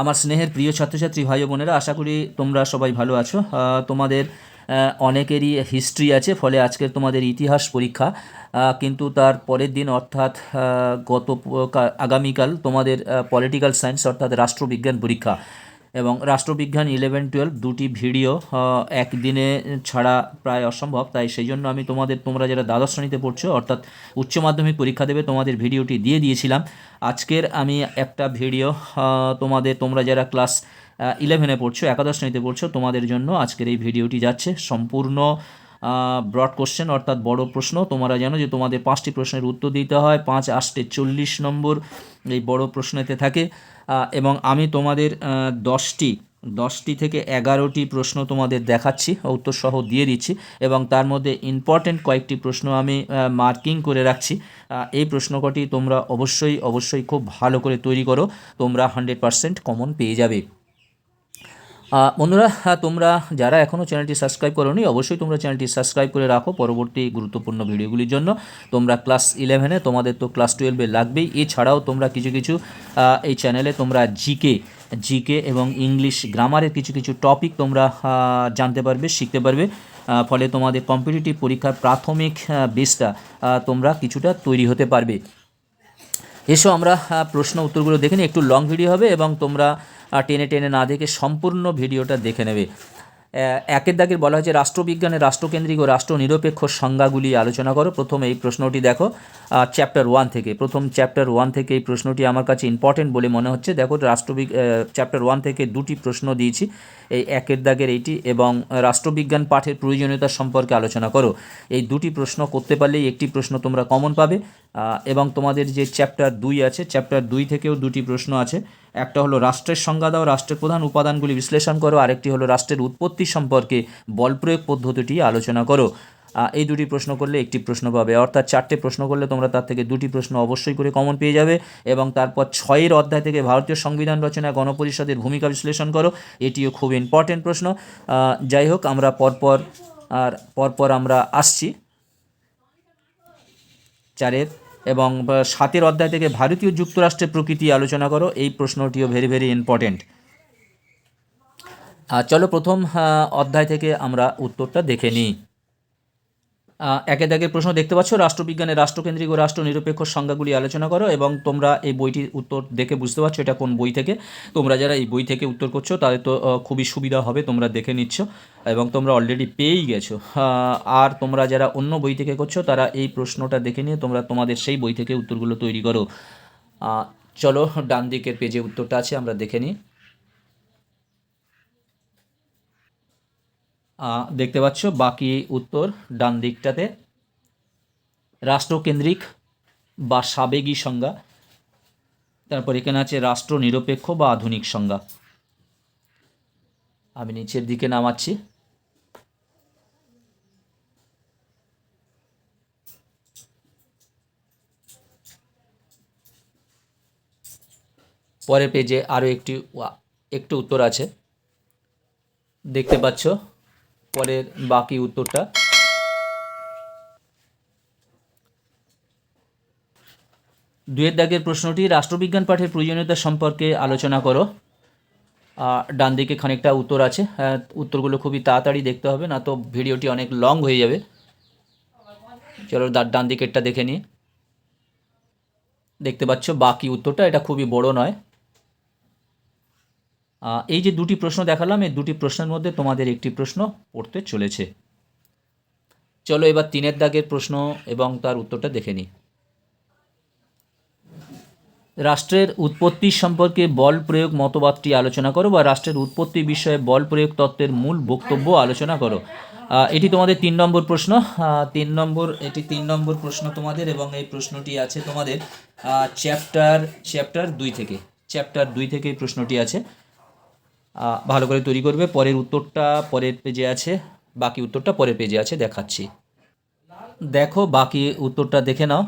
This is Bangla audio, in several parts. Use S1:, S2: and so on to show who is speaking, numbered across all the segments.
S1: আমার স্নেহের প্রিয় ছাত্রছাত্রী ভাই বোনেরা, আশা করি তোমরা সবাই ভালো আছো। তোমাদের অনেকেরই হিস্ট্রি আছে, ফলে আজকের তোমাদের ইতিহাস পরীক্ষা। কিন্তু তার পরের দিন অর্থাৎ গত আগামীকাল তোমাদের পলিটিক্যাল সায়েন্স অর্থাৎ রাষ্ট্রবিজ্ঞান পরীক্ষা। এবং রাষ্ট্রবিজ্ঞান ইলেভেন টুয়েলভ দুটি ভিডিও একদিনে ছাড়া প্রায় অসম্ভব। তাই সেই জন্য আমি তোমাদের, তোমরা যারা দ্বাদশ শ্রেণীতে পড়ছো, অর্থাৎ উচ্চ মাধ্যমিক পরীক্ষা দেবে, তোমাদের ভিডিওটি দিয়ে দিয়েছিলাম। আজকের আমি একটা ভিডিও তোমাদের, তোমরা যারা ক্লাস ইলেভেনে পড়ছো, একাদশ শ্রেণীতে পড়ছো, তোমাদের জন্য আজকের এই ভিডিওটি যাচ্ছে। সম্পূর্ণ ব্রড কোশ্চেন অর্থাৎ বড় প্রশ্ন। তোমরা জানো যে তোমাদের পাঁচটি প্রশ্নের উত্তর দিতে হয়। পাঁচ আষ্টে চল্লিশ নম্বর এই বড় প্রশ্নেতে থাকে। এবং আমি তোমাদের দশটি দশটি থেকে এগারোটি প্রশ্ন তোমাদের দেখাচ্ছি উত্তর সহ দিয়ে দিচ্ছি। এবং তার মধ্যে ইম্পর্টেন্ট কয়েকটি প্রশ্ন আমি মার্কিং করে রাখছি। এই প্রশ্ন কটি তোমরা অবশ্যই অবশ্যই খুব ভালো করে তৈরি করো। তোমরা হান্ড্রেড পারসেন্ট কমন পেয়ে যাবে। বন্ধুরা হ্যাঁ, তোমরা যারা এখনও চ্যানেলটি সাবস্ক্রাইব করোনি অবশ্যই তোমরা চ্যানেলটি সাবস্ক্রাইব করে রাখো পরবর্তী গুরুত্বপূর্ণ ভিডিওগুলির জন্য। তোমরা ক্লাস ইলেভেনে তোমাদের তো ক্লাস টুয়েলভে লাগবেই। এছাড়াও তোমরা কিছু কিছু এই চ্যানেলে তোমরা জিকে জিকে এবং ইংলিশ গ্রামারের কিছু কিছু টপিক তোমরা জানতে পারবে শিখতে পারবে। ফলে তোমাদের কম্পিটিটিভ পরীক্ষার প্রাথমিক বেসটা তোমরা কিছুটা তৈরি হতে পারবে। এসো আমরা প্রশ্ন উত্তরগুলো দেখে নিই। একটু লং ভিডিও হবে এবং তোমরা টেনে টেনে না দেখে সম্পূর্ণ ভিডিওটা দেখে নেবে। একের দাগের বলা হয়েছে রাষ্ট্রবিজ্ঞানের রাষ্ট্রকেন্দ্রিক ও রাষ্ট্র নিরপেক্ষ সংজ্ঞাগুলি আলোচনা করো। প্রথম এই প্রশ্নটি দেখো চ্যাপ্টার ওয়ান থেকে। প্রথম চ্যাপ্টার ওয়ান থেকে এই প্রশ্নটি আমার কাছে ইম্পর্টেন্ট বলে মনে হচ্ছে। দেখো, রাষ্ট্রবিগ চ্যাপ্টার ওয়ান থেকে দুটি প্রশ্ন দিয়েছি। এই একের দাগের এইটি এবং রাষ্ট্রবিজ্ঞান পাঠের প্রয়োজনীয়তা সম্পর্কে আলোচনা করো। এই দুটি প্রশ্ন করতে পারলেই একটি প্রশ্ন তোমরা কমন পাবে এবং তোমাদের যে চ্যাপ্টার দুই আছে চ্যাপ্টার দুই থেকেও দুটি প্রশ্ন আছে। একটা হলো রাষ্ট্রের সংজ্ঞা দাও, রাষ্ট্রের প্রধান উপাদানগুলি বিশ্লেষণ করো, আরেকটি হলো রাষ্ট্রের উৎপত্তি সম্পর্কে বল প্রয়োগ পদ্ধতিটি আলোচনা করো। এই দুটি প্রশ্ন করলে একটি প্রশ্ন পাবে, অর্থাৎ চারটে প্রশ্ন করলে তোমরা তার থেকে দুটি প্রশ্ন অবশ্যই করে কমন পেয়ে যাবে এবং তারপর ছয়ের অধ্যায় থেকে ভারতীয় সংবিধান রচনা গণপরিষদের ভূমিকা বিশ্লেষণ করো, এটিও খুব ইম্পর্টেন্ট প্রশ্ন। যাই হোক, আমরা পরপর আর পরপর আমরা আসছি। চারের এবং সাতের অধ্যায় থেকে ভারতীয় যুক্তরাষ্ট্রের প্রকৃতি আলোচনা করো। এই প্রশ্নটিও ভেরি ভেরি ইম্পর্টেন্ট চলো প্রথম অধ্যায় থেকে আমরা উত্তরটা দেখে নিই। একে দাগের প্রশ্ন দেখতে পাচ্ছ। রাষ্ট্রবিজ্ঞানের রাষ্ট্রকেন্দ্রিক ও রাষ্ট্র নিরপেক্ষ সংজ্ঞাগুলি আলোচনা করো এবং তোমরা এই বইটির উত্তর দেখে বুঝতে পারছ এটা কোন বই থেকে। তোমরা যারা এই বই থেকে উত্তর করছ, তাদের তো খুবই সুবিধা হবে, তোমরা দেখে নিচ্ছ এবং তোমরা অলরেডি পেয়েই গেছো। আর তোমরা যারা অন্য বই থেকে করছ, তারা এই প্রশ্নটা দেখে নিয়ে তোমরা তোমাদের সেই বই থেকে উত্তরগুলো তৈরি করো। চলো ডান দিকের পেজে উত্তরটা আছে, আমরা দেখে নিই। দেখতে পাচ্ছ, বাকি উত্তর ডান দিকটাতে। রাষ্ট্রকেন্দ্রিক বা সাবেগী সংজ্ঞা। তারপর এখানে আছে রাষ্ট্র নিরপেক্ষ বা আধুনিক সংজ্ঞা। আমি নিচের দিকে নামাচ্ছি। পরের পেজে আরও একটি, একটু উত্তর আছে। দেখতে পাচ্ছ পরের বাকি উত্তরটা। দুয়ের দাগের প্রশ্নটি রাষ্ট্রবিজ্ঞান পাঠের প্রয়োজনীয়তা সম্পর্কে আলোচনা করো। ডান দিকে খানিকটা উত্তর আছে। হ্যাঁ, উত্তরগুলো খুবই তাড়াতাড়ি দেখতে হবে না তো ভিডিওটি অনেক লং হয়ে যাবে। চলো ডান দিকেরটা দেখে নিই। দেখতে পাচ্ছ বাকি উত্তরটা এটা খুবই বড় নয়। এই যে দুটি প্রশ্ন দেখালাম, এই দুটি প্রশ্নের মধ্যে তোমাদের একটি প্রশ্ন পড়তে চলেছে। চলো এবার তিনের দাগের প্রশ্ন এবং তার উত্তরটা দেখে নিই। রাষ্ট্রের উৎপত্তি সম্পর্কে বল প্রয়োগ মতবাদটি আলোচনা করো বা রাষ্ট্রের উৎপত্তি বিষয়ে বল প্রয়োগ তত্ত্বের মূল বক্তব্য আলোচনা করো। এটি তোমাদের তিন নম্বর প্রশ্ন। তিন নম্বর, এটি তিন নম্বর প্রশ্ন তোমাদের এবং এই প্রশ্নটি আছে তোমাদের চ্যাপ্টার চ্যাপ্টার দুই থেকে। চ্যাপ্টার দুই থেকে এই প্রশ্নটি আছে। ভালো করে তৈরি করবে। পরের উত্তরটা পরের পেজে আছে। বাকি উত্তরটা পরের পেজে আছে, দেখাচ্ছি। দেখো, বাকি উত্তরটা দেখে নাও।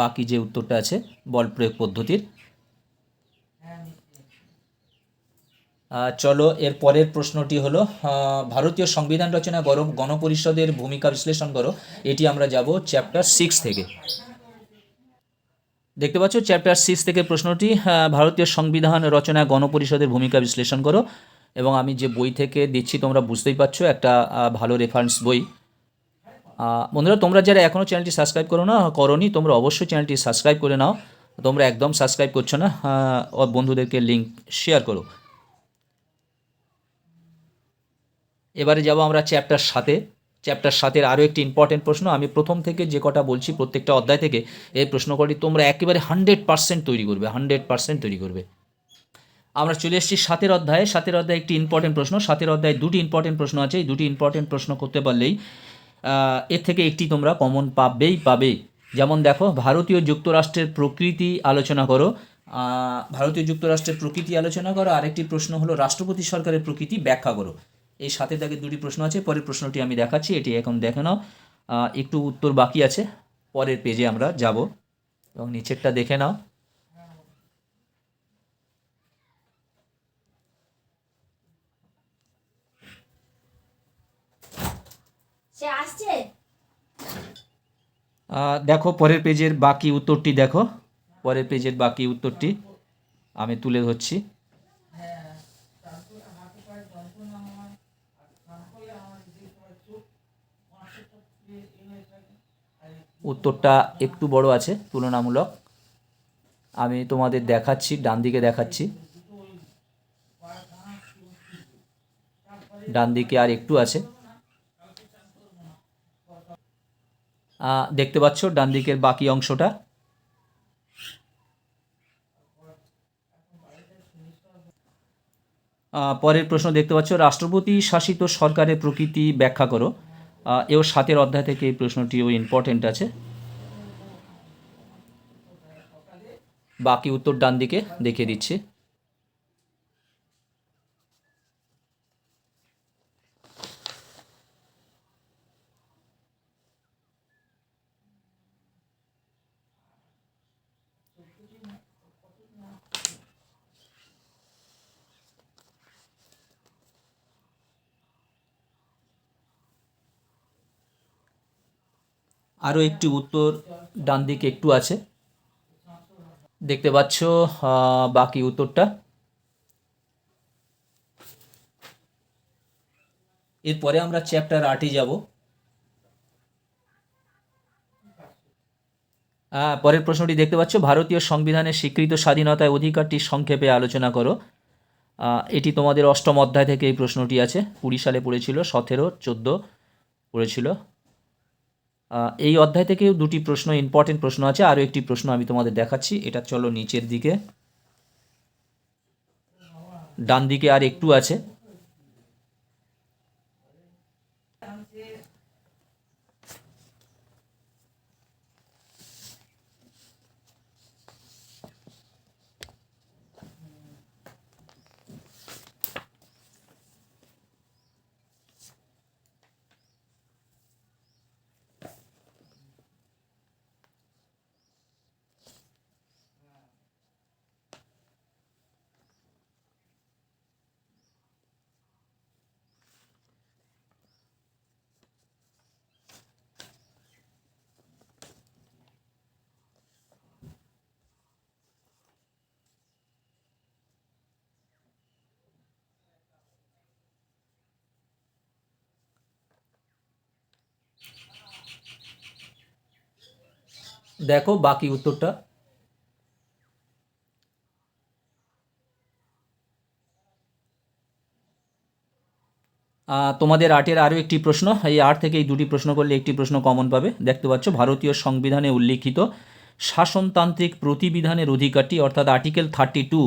S1: বাকি যে উত্তরটা আছে, বল প্রয়োগ পদ্ধতির। চলো, এর পরের প্রশ্নটি হলো ভারতীয় সংবিধান রচনা করো গণপরিষদের ভূমিকা বিশ্লেষণ করো। এটি আমরা যাব চ্যাপ্টার সিক্স থেকে। দেখতে পাচ্ছ চ্যাপ্টার সিক্স থেকে প্রশ্নটি ভারতীয় সংবিধান রচনায় গণপরিষদের ভূমিকা বিশ্লেষণ করো। এবং আমি যে বই থেকে দিচ্ছি, তোমরা বুঝতেই পারছ, একটা ভালো রেফারেন্স বই। বন্ধুরা, তোমরা যারা এখনও চ্যানেলটি সাবস্ক্রাইব করো না, করনি, তোমরা অবশ্যই চ্যানেলটি সাবস্ক্রাইব করে নাও। তোমরা একদম সাবস্ক্রাইব করছ না ও বন্ধুদেরকে লিঙ্ক শেয়ার করো। এবারে যাব আমরা চ্যাপ্টার সাথে চ্যাপ্টার সাতের আরও একটি ইম্পর্টেন্ট প্রশ্ন। আমি প্রথম থেকে যে কটা বলছি প্রত্যেকটা অধ্যায় থেকে, এই প্রশ্ন কটি তোমরা একেবারে হান্ড্রেড পার্সেন্ট তৈরি করবে হান্ড্রেড পার্সেন্ট তৈরি করবে। আমরা চলে এসেছি সাতের অধ্যায়ে। সাতের অধ্যায়ে একটি ইম্পর্টেন্ট প্রশ্ন। সাতের অধ্যায়ে দুটি ইম্পর্টেন্ট প্রশ্ন আছে। এই দুটি ইম্পর্টেন্ট প্রশ্ন করতে পারলেই এর থেকে একটি তোমরা কমন পাবেই, পাবে। যেমন দেখো, ভারতীয় যুক্তরাষ্ট্রের প্রকৃতি আলোচনা করো। ভারতীয় যুক্তরাষ্ট্রের প্রকৃতি আলোচনা করো। আরেকটি প্রশ্ন হলো, রাষ্ট্রপতি সরকারের প্রকৃতি ব্যাখ্যা করো। এই সাথে দাগে দুটি প্রশ্ন আছে পরের প্রশ্নটি আমি দেখাচ্ছি এটি এখন দেখে নাও। একটু উত্তর বাকি আছে পরের পেজে আমরা যাব। এবং নিচেরটা দেখে নাও। দেখো পরের পেজের বাকি উত্তরটি দেখো। পরের পেজের বাকি উত্তরটি আমি তুলে ধরছি। উত্তরটা একটু বড় আছে, তুলনামূলক। আমি তোমাদের দেখাচ্ছি, ডান দিকে দেখাচ্ছি। ডান দিকে আর একটু আছে। দেখতে পাচ্ছ ডান দিকের বাকি অংশটা? পরের প্রশ্ন দেখতে পাচ্ছ, রাষ্ট্রপতি শাসিত সরকারের প্রকৃতি ব্যাখ্যা করো। এও সাতের অধ্যায় থেকে এই প্রশ্নটিও ইম্পর্টেন্ট আছে। বাকি উত্তর ডান দিকে দেখিয়ে দিচ্ছি। আরও একটি উত্তর ডান দিকে একটু আছে। দেখতে পাচ্ছ বাকি উত্তরটা। এরপরে আমরা চ্যাপ্টার আটে যাব। পরের প্রশ্নটি দেখতে পাচ্ছ, ভারতীয় সংবিধানের স্বীকৃত স্বাধীনতায় অধিকারটি সংক্ষেপে আলোচনা করো। এটি তোমাদের অষ্টম অধ্যায় থেকে এই প্রশ্নটি আছে। কুড়ি সালে পড়েছিল, সতেরো, চোদ্দ পড়েছিল। এই অধ্যায় থেকেও দুটি প্রশ্ন ইম্পর্টেন্ট প্রশ্ন আছে। আরও একটি প্রশ্ন আমি তোমাদের দেখাচ্ছি। এটা চলো নিচের দিকে। ডান দিকে আর একটু আছে। দেখো বাকি উত্তরটা। তোমাদের আটের আরও একটি প্রশ্ন। এই আট থেকে এই দুটি প্রশ্ন করলে একটি প্রশ্ন কমন পাবে। দেখতে পাচ্ছ, ভারতীয় সংবিধানে উল্লিখিত শাসনতান্ত্রিক প্রতিবিধানের অধিকারটি, অর্থাৎ আর্টিকেল থার্টি টু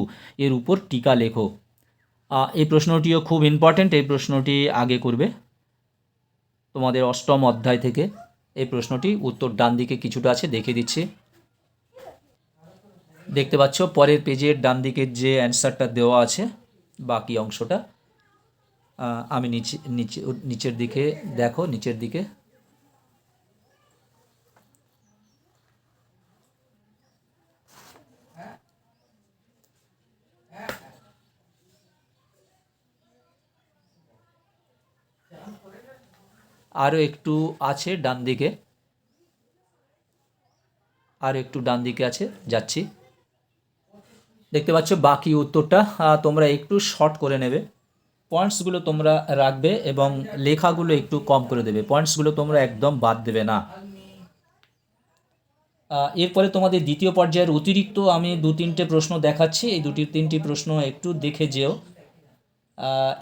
S1: এর উপর টিকা লেখো। এই প্রশ্নটিও খুব ইম্পর্ট্যান্ট এই প্রশ্নটি আগে করবে তোমাদের অষ্টম অধ্যায় থেকে। এই প্রশ্নটি উত্তর ডান দিকে কিছুটা আছে, দেখিয়ে দিচ্ছি। দেখতে পাচ্ছ, পরের পেজের ডান দিকের যে অ্যান্সারটা দেওয়া আছে, বাকি অংশটা আমি নিচে নিচে নিচের দিকে দেখো, নিচের দিকে। আরও একটু আছে ডান দিকে। আর একটু ডান দিকে আছে, যাচ্ছি। দেখতে পাচ্ছ বাকি উত্তরটা তোমরা একটু শর্ট করে নেবে। পয়েন্টসগুলো তোমরা রাখবে এবং লেখাগুলো একটু কম করে দেবে। পয়েন্টসগুলো তোমরা একদম বাদ দেবে না। এরপরে তোমাদের দ্বিতীয় পর্যায়ের অতিরিক্ত আমি দু তিনটে প্রশ্ন দেখাচ্ছি। এই দুটি তিনটি প্রশ্ন একটু দেখে যেও।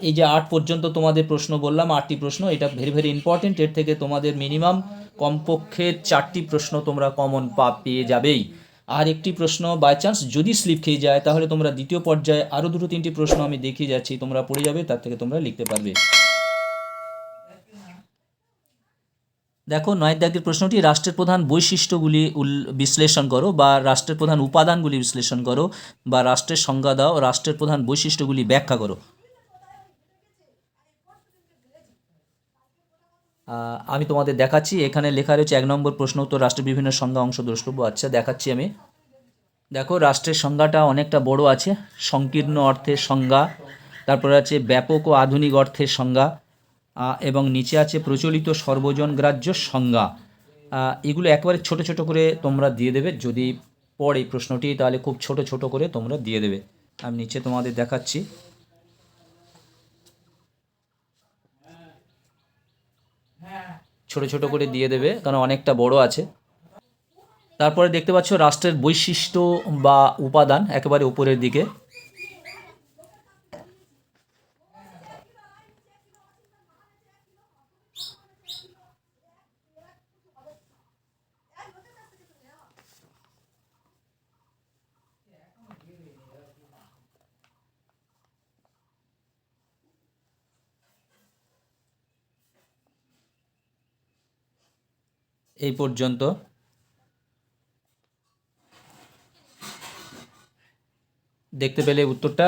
S1: এই যে আট পর্যন্ত তোমাদের প্রশ্ন বললাম, আটটি প্রশ্ন, এটা ভেরি ভেরি ইম্পর্টেন্ট এর থেকে তোমাদের মিনিমাম কমপক্ষে চারটি প্রশ্ন তোমরা কমন পা, পেয়ে যাবেই। আর একটি প্রশ্ন বাই চান্স যদি স্লিপ খেয়ে যায়, তাহলে তোমরা দ্বিতীয় পর্যায়ে আরও দুটো, তিনটি প্রশ্ন আমি দেখিয়ে যাচ্ছি, তোমরা পড়ে যাবে, তার থেকে তোমরা লিখতে পারবে। দেখো, নয় দাগের প্রশ্নটি, রাষ্ট্রের প্রধান বৈশিষ্ট্যগুলি উল- বিশ্লেষণ করো, বা রাষ্ট্রের প্রধান উপাদানগুলি বিশ্লেষণ করো, বা রাষ্ট্রের সংজ্ঞা দাও, রাষ্ট্রের প্রধান বৈশিষ্ট্যগুলি ব্যাখ্যা করো। আমি তোমাদের দেখাচ্ছি। এখানে লেখা রয়েছে, এক নম্বর প্রশ্ন উত্তর, রাষ্ট্রের বিভিন্ন সংজ্ঞা, অংশ, দ্রষ্টব্য। আচ্ছা দেখাচ্ছি আমি। দেখো, রাষ্ট্রের সংজ্ঞাটা অনেকটা বড় আছে। সংকীর্ণ অর্থের সংজ্ঞা, তারপরে আছে ব্যাপক ও আধুনিক অর্থের সংজ্ঞা এবং নিচে আছে প্রচলিত সর্বজন গ্রাহ্য সংজ্ঞা। এগুলো একবারে ছোট ছোট করে তোমরা দিয়ে দেবে। যদি পড়ে প্রশ্নটি, তাহলে খুব ছোট ছোট করে তোমরা দিয়ে দেবে। আমি নিচে তোমাদের দেখাচ্ছি। ছোট ছোট করে দিয়ে দেবে, কারণ অনেকটা বড় আছে। তারপরে দেখতে পাচ্ছ রাষ্ট্রের বৈশিষ্ট্য বা উপাদান একেবারে উপরের দিকে। এই পর্যন্ত। দেখতে পেলে উত্তরটা।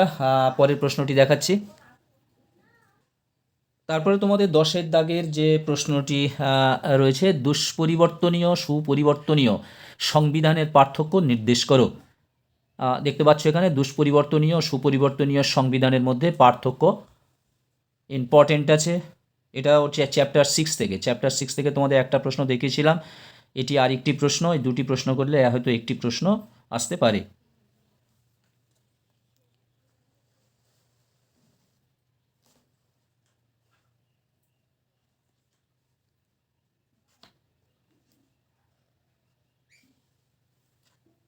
S1: পরের প্রশ্নটি দেখাচ্ছি। তারপরে তোমাদের দশের দাগের যে প্রশ্নটি রয়েছে, দুষ্পরিবর্তনীয়, সুপরিবর্তনীয় সংবিধানের পার্থক্য নির্দেশ করো। দেখতে পাচ্ছ এখানে দুষ্পরিবর্তনীয়, সুপরিবর্তনীয় সংবিধানের মধ্যে পার্থক্য ইম্পর্টেন্ট আছে। এটা হচ্ছে চ্যাপ্টার সিক্স থেকে। চ্যাপ্টার সিক্স থেকে তোমাদের একটা প্রশ্ন দেখিয়েছিলাম। এটি আর একটি প্রশ্ন, এই দুটি প্রশ্ন করলে হয়তো একটি প্রশ্ন আসতে পারে।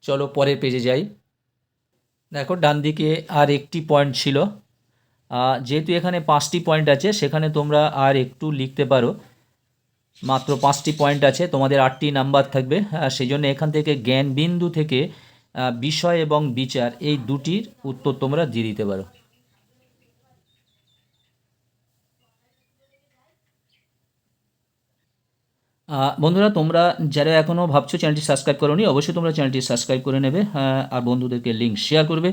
S1: চলো পরের পেজে যাই। দেখো ডান দিকে আর একটি পয়েন্ট ছিল। যেহেতু এখানে পাঁচটি পয়েন্ট আছে, সেখানে তোমরা আর একটু লিখতে পারো। মাত্র পাঁচটি পয়েন্ট আছে, তোমাদের আটটি নাম্বার থাকবে। সেই জন্য এখান থেকে জ্ঞান বিন্দু থেকে বিষয় এবং বিচার, এই দুটির উত্তর তোমরা দিয়ে দিতে পারো। বন্ধুরা, তোমরা যারা এখনও ভাবছ চ্যানেলটি সাবস্ক্রাইব করোনি, অবশ্যই তোমরা চ্যানেলটি সাবস্ক্রাইব করে নেবে। আর বন্ধুদেরকে লিঙ্ক শেয়ার করবে।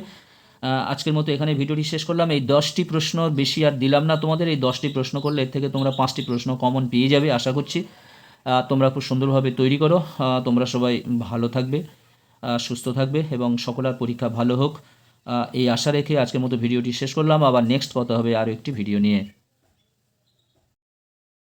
S1: আজকের মতো এখানে ভিডিওটি শেষ করলাম। এই দশটি প্রশ্ন বেশি আর দিলাম না তোমাদের। এই দশটি প্রশ্ন করলে এর থেকে তোমরা পাঁচটি প্রশ্ন কমন পেয়ে যাবে, আশা করছি। তোমরা খুব সুন্দরভাবে তৈরি করো। তোমরা সবাই ভালো থাকবে সুস্থ থাকবে এবং সকলের পরীক্ষা ভালো হোক। এই আশা রেখে আজকের মতো ভিডিওটি শেষ করলাম। আবার নেক্সট কথা হবে আরও একটি ভিডিও নিয়ে।